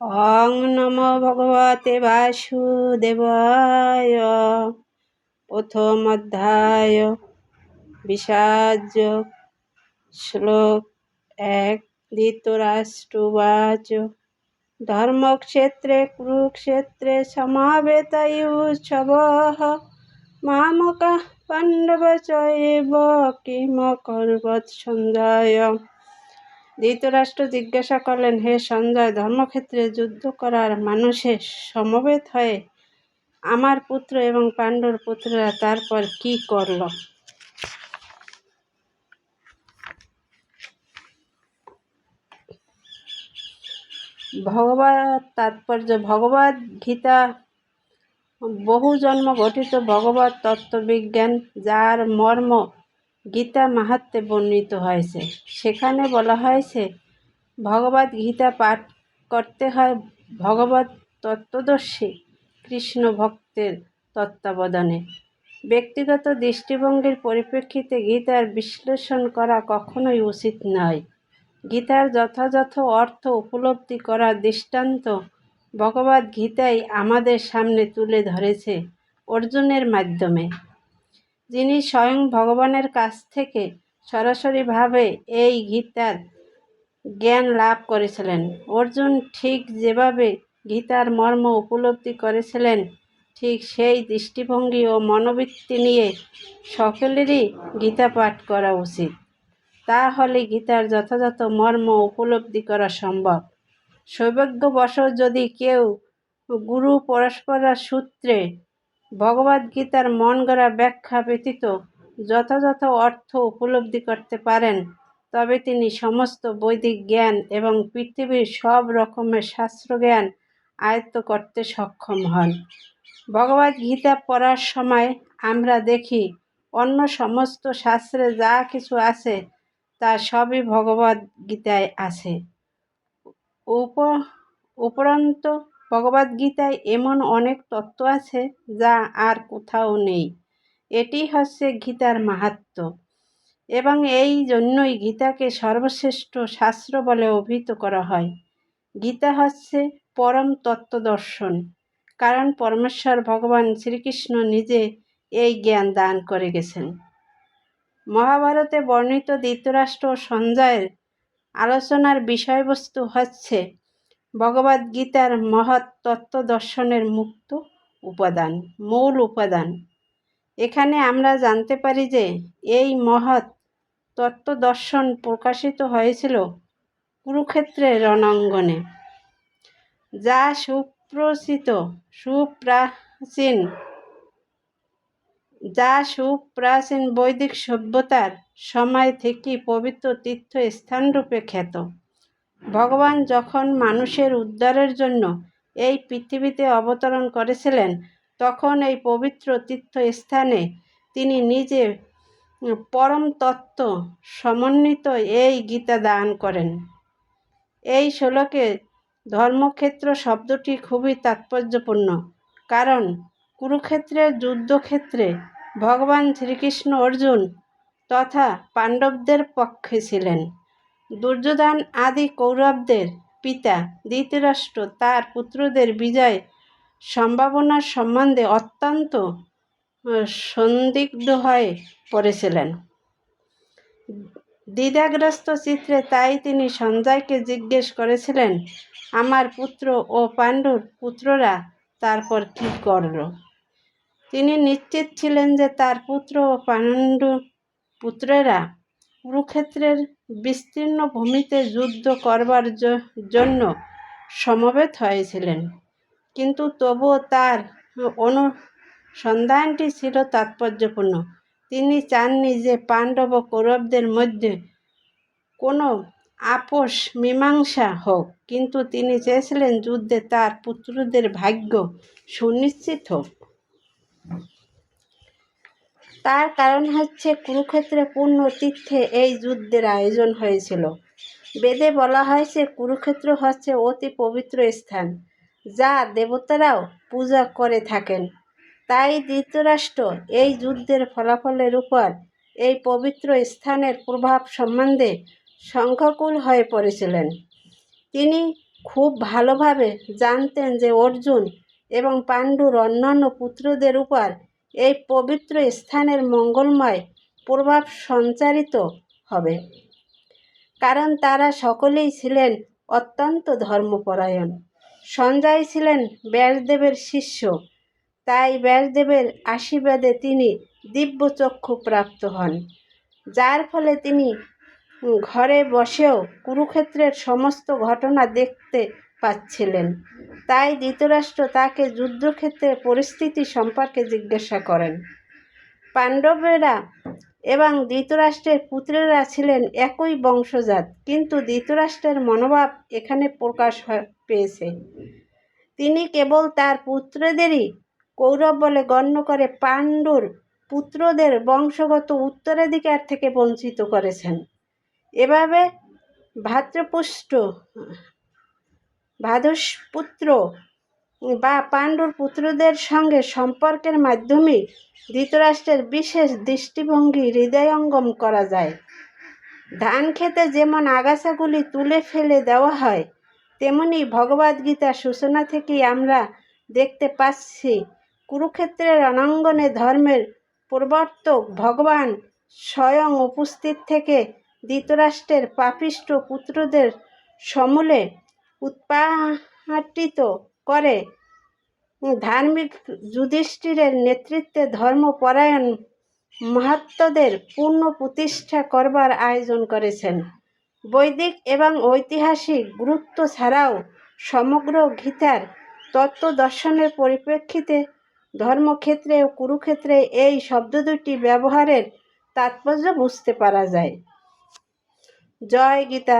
অং নম ভগবতে বাসুদেবায়। প্রথম অধ্যায় বিষাজ শ্লোক এক, ধৃতরাষ্ট্রবাচ। ধর্মক্ষেত্রে, কুরুক্ষেত্রে, সমাবেতয়ুৎসব। মামকা পাণ্ডব চৈব কিম করবৎ সঞ্জয় ধৃতরাষ্ট্র জিজ্ঞাসা করলেন, হে সঞ্জয়, ধর্মক্ষেত্রে যুদ্ধ করার মানুষের সমবেত হয়ে আমার পুত্র এবং পাণ্ডুর পুত্ররা তারপর কি করল? ভগবত তাৎপর্য, ভগবত গীতা, বহু জন্ম গঠিত ভগবত তত্ত্ববিজ্ঞান, যার মর্ম গীতা মাহাত্মে বর্ণিত হয়েছে। সেখানে বলা হয়েছে, ভগবত গীতা পাঠ করতে হয় ভগবত তত্ত্বদর্শী কৃষ্ণ ভক্তের তত্ত্বাবধানে। ব্যক্তিগত দৃষ্টিভঙ্গির পরিপ্রেক্ষিতে গীতার বিশ্লেষণ করা কখনোই উচিত নয়। গীতার যথাযথ অর্থ উপলব্ধি করার দৃষ্টান্ত ভগবত গীতাই আমাদের সামনে তুলে ধরেছে অর্জুনের মাধ্যমে। যিনি স্বয়ং ভগবানের কাছ থেকে সরাসরিভাবে এই গীতার জ্ঞান লাভ করেছিলেন। অর্জুন ঠিক যেভাবে গীতার মর্ম উপলব্ধি করেছিলেন, ঠিক সেই দৃষ্টিভঙ্গি ও মনোবৃত্তি নিয়ে সকলেরই গীতা পাঠ করা উচিত। তাহলে গীতার যথাযথ মর্ম উপলব্ধি করা সম্ভব। সৌভাগ্যবশ যদি কেউ গুরু পরস্পর সূত্রে ভগবদ্গীতার মন গড়া ব্যাখ্যা ব্যতীত যথাযথ অর্থ উপলব্ধি করতে পারেন, তবে তিনি সমস্ত বৈদিক জ্ঞান এবং পৃথিবীর সব রকমের শাস্ত্রজ্ঞান আয়ত্ত করতে সক্ষম হন। ভগবদ্গীতা পড়ার সময় আমরা দেখি, অন্য সমস্ত শাস্ত্রে যা কিছু আছে, তা সবই ভগবদ্গীতায় আছে। উপ, উপরন্ত ভগবদ্গীতায় এমন অনেক তত্ত্ব আছে যা আর কোথাও নেই। এটি হচ্ছে গীতার মাহাত্ম। এবং এই জন্যই গীতাকে সর্বশ্রেষ্ঠ শাস্ত্র বলে অভিহিত করা হয়। গীতা হচ্ছে পরম তত্ত্ব দর্শন। কারণ পরমেশ্বর ভগবান শ্রীকৃষ্ণ নিজে এই জ্ঞান দান করে গেছেন। মহাভারতে বর্ণিত ধৃতরাষ্ট্র সঞ্জয়ের আলোচনার বিষয়বস্তু হচ্ছে ভগবদ্গীতার মহৎ তত্ত্ব দর্শনের মুক্ত উপাদান, মূল উপাদান। এখানে আমরা জানতে পারি যে এই মহৎ তত্ত্ব দর্শন প্রকাশিত হয়েছিল কুরুক্ষেত্রের রণাঙ্গনে, যা সুপ্রসিত, সুপ্রাচীন, যা সুপ্রাচীন বৈদিক সভ্যতার সময় থেকে পবিত্র তীর্থ স্থানরূপে খ্যাত। ভগবান যখন মানুষের উদ্ধারের জন্য এই পৃথিবীতে অবতরণ করেছিলেন, তখন এই পবিত্র তীর্থস্থানে তিনি নিজে পরম তত্ত্ব সমন্বিত এই গীতা দান করেন। এই শ্লোকে ধর্মক্ষেত্র শব্দটি খুবই তাৎপর্যপূর্ণ, কারণ কুরুক্ষেত্রের যুদ্ধক্ষেত্রে ভগবান শ্রীকৃষ্ণ অর্জুন তথা পাণ্ডবদের পক্ষে ছিলেন। দুর্যোধন আদি কৌরবদের পিতা, ধৃতরাষ্ট্র, তার পুত্রদের বিজয় সম্ভাবনার সম্বন্ধে অত্যন্ত সন্দিগ্ধ হয়ে পড়েছিলেন। দ্বিধাগ্রস্ত চিত্রে তাই তিনি সঞ্জয়কে জিজ্ঞেস করেছিলেন, আমার পুত্র ও পাণ্ডুর পুত্ররা তারপর কি করল? তিনি নিশ্চিত ছিলেন যে তার পুত্র ও পাণ্ডু পুত্রেরা কুরুক্ষেত্রের বিস্তীর্ণ ভূমিতে যুদ্ধ করবার জন্য সমবেত হয়েছিলেন। কিন্তু তবুও তার অনুসন্ধানটি ছিল তাৎপর্যপূর্ণ। তিনি চাননি যে পাণ্ডব ও কৌরবদের মধ্যে কোনো আপোষ মীমাংসা হোক, কিন্তু তিনি চেয়েছিলেন যুদ্ধে তার পুত্রদের ভাগ্য সুনিশ্চিত হোক। তার কারণ হচ্ছে কুরুক্ষেত্রে পূর্ণ তীর্থে এই যুদ্ধের আয়োজন হয়েছিল। বেদে বলা হয়েছে কুরুক্ষেত্র হচ্ছে অতি পবিত্র স্থান, যা দেবতারাও পূজা করে থাকেন। তাই ধৃতরাষ্ট্র এই যুদ্ধের ফলাফলের উপর এই পবিত্র স্থানের প্রভাব সম্বন্ধে সংখ্যাকুল হয়ে পড়েছিলেন। তিনি খুব ভালোভাবে জানতেন যে অর্জুন এবং পাণ্ডুর অন্যান্য পুত্রদের উপর এই পবিত্র স্থানের মঙ্গলময় প্রভাব সঞ্চারিত হবে। কারণ তারা সকলেই ছিলেন অত্যন্ত ধর্মপরায়ণ। সঞ্জয় ছিলেন ব্যাসদেবের শিষ্য। তাই ব্যাসদেবের আশীর্বাদে তিনি দিব্য চক্ষু প্রাপ্ত হন। যার ফলে তিনি ঘরে বসেও কুরুক্ষেত্রের সমস্ত ঘটনা দেখতে পাচ্ছিলেন। তাই ধৃতরাষ্ট্র তাকে যুদ্ধক্ষেত্রের পরিস্থিতি সম্পর্কে জিজ্ঞাসা করেন। পাণ্ডবেরা এবং ধৃতরাষ্ট্রের পুত্রেরা ছিলেন একই বংশজাত, কিন্তু ধৃতরাষ্ট্রের মনোভাব এখানে প্রকাশ পেয়েছে। তিনি কেবল তার পুত্রদেরই কৌরব বলে গণ্য করে পাণ্ডুর পুত্রদের বংশগত উত্তরাধিকার থেকে বঞ্চিত করেছেন। এভাবে ভাতৃপুষ্ট ভাদসপুত্র বা পাণ্ডুর পুত্রদের সঙ্গে সম্পর্কের মাধ্যমে ধৃতরাষ্ট্রের বিশেষ দৃষ্টিভঙ্গি হৃদয়ঙ্গম করা যায়। ধান খেতে যেমন আগাছাগুলি তুলে ফেলে দেওয়া হয়, তেমনি ভগবদ্গীতার সূচনা থেকেই আমরা দেখতে পাচ্ছি কুরুক্ষেত্রের রণাঙ্গনে ধর্মের প্রবর্তক ভগবান স্বয়ং উপস্থিত থেকে ধৃতরাষ্ট্রের পাপিষ্ট পুত্রদের সমূলে উৎপাটিত করে। ধার্মিক যুধিষ্ঠিরের নেতৃত্বে ধর্মপরায়ণ মহাত্মদের পূর্ণ প্রতিষ্ঠা করবার আয়োজন করেছেন। বৈদিক এবং ঐতিহাসিক গুরুত্ব ছাড়াও সমগ্র গীতার তত্ত্ব দর্শনের পরিপ্রেক্ষিতে ধর্মক্ষেত্রে ও কুরুক্ষেত্রে এই শব্দ দুটি ব্যবহারের তাৎপর্য বুঝতে পারা যায়। জয় গীতা